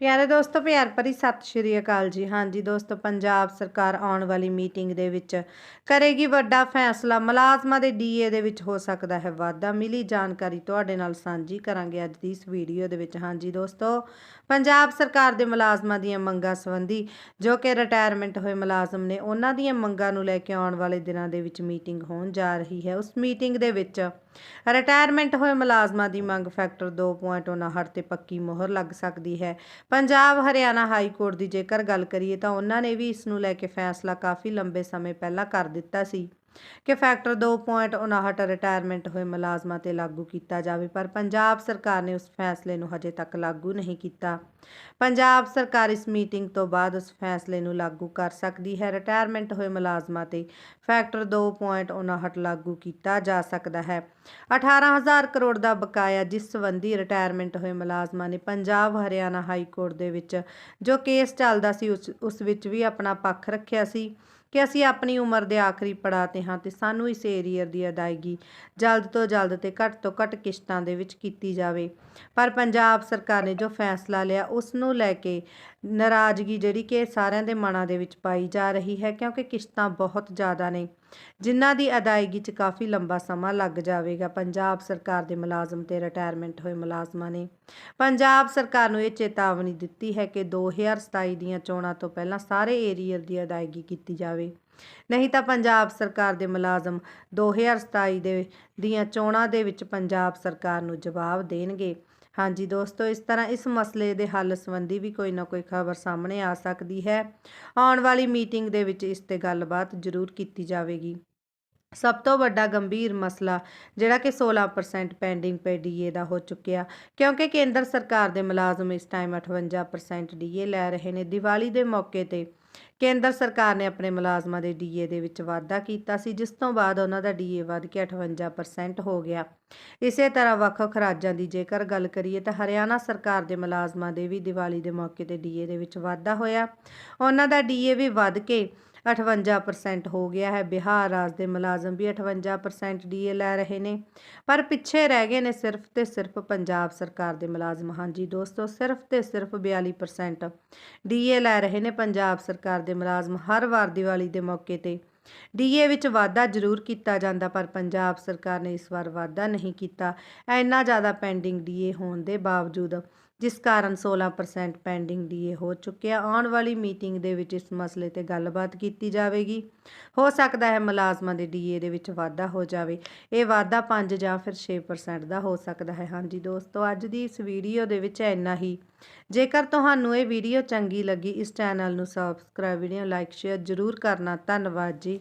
ਪਿਆਰੇ ਦੋਸਤੋ, ਪਿਆਰ ਭਰੀ ਸਤਿ ਸ਼੍ਰੀ ਅਕਾਲ ਜੀ। ਹਾਂਜੀ ਦੋਸਤੋ, ਪੰਜਾਬ ਸਰਕਾਰ ਆਉਣ ਵਾਲੀ ਮੀਟਿੰਗ ਦੇ ਵਿੱਚ ਕਰੇਗੀ ਵੱਡਾ ਫੈਸਲਾ। ਮੁਲਾਜ਼ਮਾਂ ਦੇ ਡੀਏ ਦੇ ਵਿੱਚ ਹੋ ਸਕਦਾ ਹੈ ਵਾਧਾ। ਮਿਲੀ ਜਾਣਕਾਰੀ ਤੁਹਾਡੇ ਨਾਲ ਸਾਂਝੀ ਕਰਾਂਗੇ ਅੱਜ ਦੀ ਇਸ ਵੀਡੀਓ ਦੇ ਵਿੱਚ। ਹਾਂਜੀ ਦੋਸਤੋ, ਪੰਜਾਬ ਸਰਕਾਰ ਦੇ ਮੁਲਾਜ਼ਮਾਂ ਦੀਆਂ ਮੰਗਾਂ ਸੰਬੰਧੀ ਜੋ ਕਿ ਰਿਟਾਇਰਮੈਂਟ ਹੋਏ ਮੁਲਾਜ਼ਮ ਨੇ, ਉਹਨਾਂ ਦੀਆਂ ਮੰਗਾਂ ਨੂੰ ਲੈ ਕੇ ਆਉਣ ਵਾਲੇ ਦਿਨਾਂ ਦੇ ਵਿੱਚ ਮੀਟਿੰਗ ਹੋਣ ਜਾ ਰਹੀ ਹੈ। ਉਸ ਮੀਟਿੰਗ ਦੇ ਵਿੱਚ ਰਿਟਾਇਰਮੈਂਟ ਹੋਏ ਮੁਲਾਜ਼ਮਾਂ ਦੀ ਮੰਗ ਫੈਕਟਰ 2.59 ਤੇ ਪੱਕੀ ਮੋਹਰ ਲੱਗ ਸਕਦੀ ਹੈ। ਪੰਜਾਬ ਹਰਿਆਣਾ ਹਾਈ ਕੋਰਟ ਦੀ ਜੇਕਰ ਗੱਲ ਕਰੀਏ ਤਾਂ ਉਹਨਾਂ ਨੇ ਵੀ ਇਸ ਨੂੰ ਲੈ ਕੇ ਫੈਸਲਾ ਕਾਫੀ ਲੰਬੇ ਸਮੇਂ ਪਹਿਲਾਂ ਕਰ ਦਿੱਤਾ ਸੀ। ਕਿ ਫੈਕਟਰ 2.59 ਰਿਟਾਇਰਮੈਂਟ ਹੋਏ ਮੁਲਾਜ਼ਮਾਂ ਤੇ ਲਾਗੂ ਕੀਤਾ ਜਾਵੇ, ਪਰ ਪੰਜਾਬ ਸਰਕਾਰ ਨੇ ਉਸ ਫੈਸਲੇ ਨੂੰ ਹਜੇ ਤੱਕ ਲਾਗੂ ਨਹੀਂ ਕੀਤਾ। ਪੰਜਾਬ ਸਰਕਾਰ ਇਸ ਮੀਟਿੰਗ ਤੋਂ ਬਾਅਦ ਉਸ ਫੈਸਲੇ ਨੂੰ ਲਾਗੂ ਕਰ ਸਕਦੀ ਹੈ। ਰਿਟਾਇਰਮੈਂਟ ਹੋਏ ਮੁਲਾਜ਼ਮਾਂ ਤੇ ਫੈਕਟਰ 2.59 ਲਾਗੂ ਕੀਤਾ ਜਾ ਸਕਦਾ ਹੈ। 18000 ਕਰੋੜ ਦਾ ਬਕਾਇਆ ਜਿਸ ਸੰਬੰਧੀ ਰਿਟਾਇਰਮੈਂਟ ਹੋਏ ਮੁਲਾਜ਼ਮਾਂ ਨੇ ਪੰਜਾਬ ਹਰਿਆਣਾ ਹਾਈ ਕੋਰਟ ਦੇ ਵਿੱਚ ਜੋ ਕੇਸ ਚੱਲਦਾ ਸੀ, ਉਸ ਉਸ ਵਿੱਚ ਵੀ ਆਪਣਾ ਪੱਖ ਰੱਖਿਆ ਸੀ। ਕਿ ਅਸੀਂ ਆਪਣੀ ਉਮਰ ਦੇ ਆਖਰੀ ਪੜਾਅ ਤੇ ਹਾਂ ਤੇ ਸਾਨੂੰ ਇਸ ਏਰੀਅਰ ਦੀ ਅਦਾਇਗੀ ਜਲਦ ਤੋਂ ਜਲਦ ਤੇ ਘੱਟ ਤੋਂ ਘੱਟ ਕਿਸ਼ਤਾਂ ਦੇ ਵਿੱਚ ਕੀਤੀ ਜਾਵੇ। ਪਰ ਪੰਜਾਬ ਸਰਕਾਰ ਨੇ ਜੋ ਫੈਸਲਾ ਲਿਆ ਉਸ ਨੂੰ ਲੈ ਕੇ ਨਾਰਾਜ਼ਗੀ ਜਿਹੜੀ ਕਿ ਸਾਰਿਆਂ ਦੇ ਮਨਾਂ ਦੇ ਵਿੱਚ ਪਾਈ ਜਾ ਰਹੀ ਹੈ ਕਿਉਂਕਿ ਕਿਸ਼ਤਾਂ ਬਹੁਤ ਜ਼ਿਆਦਾ ਨੇ। ਜਿਨ੍ਹਾਂ ਦੀ ਅਦਾਇਗੀ 'ਚ ਕਾਫੀ ਲੰਬਾ ਸਮਾਂ ਲੱਗ ਜਾਵੇਗਾ। ਪੰਜਾਬ ਸਰਕਾਰ ਦੇ ਮੁਲਾਜ਼ਮ ਤੇ ਰਿਟਾਇਰਮੈਂਟ ਹੋਏ ਮੁਲਾਜ਼ਮਾਂ ਨੇ। ਪੰਜਾਬ ਸਰਕਾਰ ਨੂੰ ਇਹ ਚੇਤਾਵਨੀ ਦਿੱਤੀ ਹੈ ਕਿ 2027 ਦੀਆਂ ਚੋਣਾਂ ਤੋਂ ਪਹਿਲਾਂ ਸਾਰੇ ਏਰੀਅਰ ਦੀ ਅਦਾਇਗੀ ਕੀਤੀ ਜਾਵੇ। ਨਹੀਂ ਤਾਂ ਪੰਜਾਬ ਸਰਕਾਰ ਦੇ ਮੁਲਾਜ਼ਮ 2027 ਦੇ, ਦੀਆਂ ਚੋਣਾਂ ਦੇ ਵਿੱਚ ਪੰਜਾਬ ਸਰਕਾਰ ਨੂੰ ਜਵਾਬ ਦੇਣਗੇ। ਹਾਂਜੀ ਦੋਸਤੋ, ਇਸ ਤਰ੍ਹਾਂ ਇਸ ਮਸਲੇ ਦੇ ਹੱਲ ਸੰਬੰਧੀ ਵੀ ਕੋਈ ਨਾ ਕੋਈ ਖਬਰ ਸਾਹਮਣੇ ਆ ਸਕਦੀ ਹੈ। ਆਉਣ ਵਾਲੀ ਮੀਟਿੰਗ ਦੇ ਵਿੱਚ ਇਸ ਤੇ ਗੱਲਬਾਤ ਜ਼ਰੂਰ ਕੀਤੀ ਜਾਵੇਗੀ। ਸਭ ਤੋਂ ਵੱਡਾ ਗੰਭੀਰ ਮਸਲਾ ਜਿਹੜਾ ਕਿ 16% ਪੈਂਡਿੰਗ ਪੇ ਡੀਏ ਦਾ ਹੋ ਚੁੱਕਿਆ, ਕਿਉਂਕਿ ਕੇਂਦਰ ਸਰਕਾਰ ਦੇ ਮੁਲਾਜ਼ਮ ਇਸ ਟਾਈਮ 58% ਡੀਏ ਲੈ ਰਹੇ ਨੇ। ਦੀਵਾਲੀ ਦੇ ਮੌਕੇ ਤੇ ਕੇਂਦਰ ਸਰਕਾਰ ਨੇ ਆਪਣੇ ਮੁਲਾਜ਼ਮਾਂ ਦੇ ਡੀਏ ਦੇ ਵਿੱਚ ਵਾਧਾ ਕੀਤਾ ਸੀ, ਜਿਸ ਤੋਂ ਬਾਅਦ ਉਹਨਾਂ ਦਾ ਡੀਏ ਵੱਧ ਕੇ 58% ਹੋ ਗਿਆ। ਇਸੇ ਤਰ੍ਹਾਂ ਵੱਖ-ਵੱਖ ਰਾਜਾਂ ਦੀ ਜੇਕਰ ਗੱਲ ਕਰੀਏ ਤਾਂ ਹਰਿਆਣਾ ਸਰਕਾਰ ਦੇ ਮੁਲਾਜ਼ਮਾਂ ਦੇ ਵੀ ਦੀਵਾਲੀ ਦੇ ਮੌਕੇ ਤੇ ਡੀਏ ਦੇ ਵਿੱਚ ਵਾਧਾ ਹੋਇਆ। ਉਹਨਾਂ ਦਾ ਡੀਏ ਵੀ ਵੱਧ ਕੇ 58% ਹੋ ਗਿਆ ਹੈ। ਬਿਹਾਰ ਰਾਜ ਦੇ ਮੁਲਾਜ਼ਮ ਵੀ 58% ਡੀਏ ਲੈ ਰਹੇ ਨੇ। ਪਰ ਪਿੱਛੇ ਰਹਿ ਗਏ ਨੇ ਸਿਰਫ ਤੇ ਸਿਰਫ ਪੰਜਾਬ ਸਰਕਾਰ ਦੇ ਮੁਲਾਜ਼ਮ। ਹਾਂਜੀ ਦੋਸਤੋ, ਸਿਰਫ ਤੇ ਸਿਰਫ 42% ਡੀਏ ਲੈ ਰਹੇ ਨੇ ਪੰਜਾਬ ਸਰਕਾਰ ਦੇ ਮੁਲਾਜ਼ਮ ਹਰ ਵਾਰ ਦੀਵਾਲੀ ਦੇ ਮੌਕੇ ਤੇ ਡੀਏ ਵਿੱਚ ਵਾਧਾ ਜ਼ਰੂਰ ਕੀਤਾ ਜਾਂਦਾ, ਪਰ ਪੰਜਾਬ ਸਰਕਾਰ ਨੇ ਇਸ ਵਾਰ ਵਾਧਾ ਨਹੀਂ ਕੀਤਾ। ਇੰਨਾ ਜ਼ਿਆਦਾ ਪੈਂਡਿੰਗ ਡੀਏ ਹੋਣ ਦੇ ਬਾਵਜੂਦ ਜਿਸ ਕਾਰਨ 16% ਪੈਂਡਿੰਗ ਡੀਏ ਹੋ ਚੁੱਕਿਆ ਆਉਣ ਵਾਲੀ ਮੀਟਿੰਗ ਦੇ ਵਿੱਚ ਇਸ ਮਸਲੇ ਤੇ ਗੱਲਬਾਤ ਕੀਤੀ ਜਾਵੇਗੀ। ਹੋ ਸਕਦਾ ਹੈ ਮੁਲਾਜ਼ਮਾਂ ਦੇ ਡੀਏ ਦੇ ਵਿੱਚ ਵਾਧਾ ਹੋ ਜਾਵੇ। ਇਹ ਵਾਧਾ 5 ਜਾਂ ਫਿਰ 6% ਦਾ ਹੋ ਸਕਦਾ ਹੈ। ਹਾਂਜੀ ਦੋਸਤੋ, ਅੱਜ ਦੀ ਇਸ ਵੀਡੀਓ ਦੇ ਵਿੱਚ ਇੰਨਾ ਹੀ। ਜੇਕਰ ਤੁਹਾਨੂੰ ਇਹ ਵੀਡੀਓ ਚੰਗੀ ਲੱਗੀ, ਇਸ ਚੈਨਲ ਨੂੰ ਸਬਸਕ੍ਰਾਈਬ ਵੀਡੀਓ ਲਾਈਕ ਸ਼ੇਅਰ ਜ਼ਰੂਰ ਕਰਨਾ। ਧੰਨਵਾਦ ਜੀ।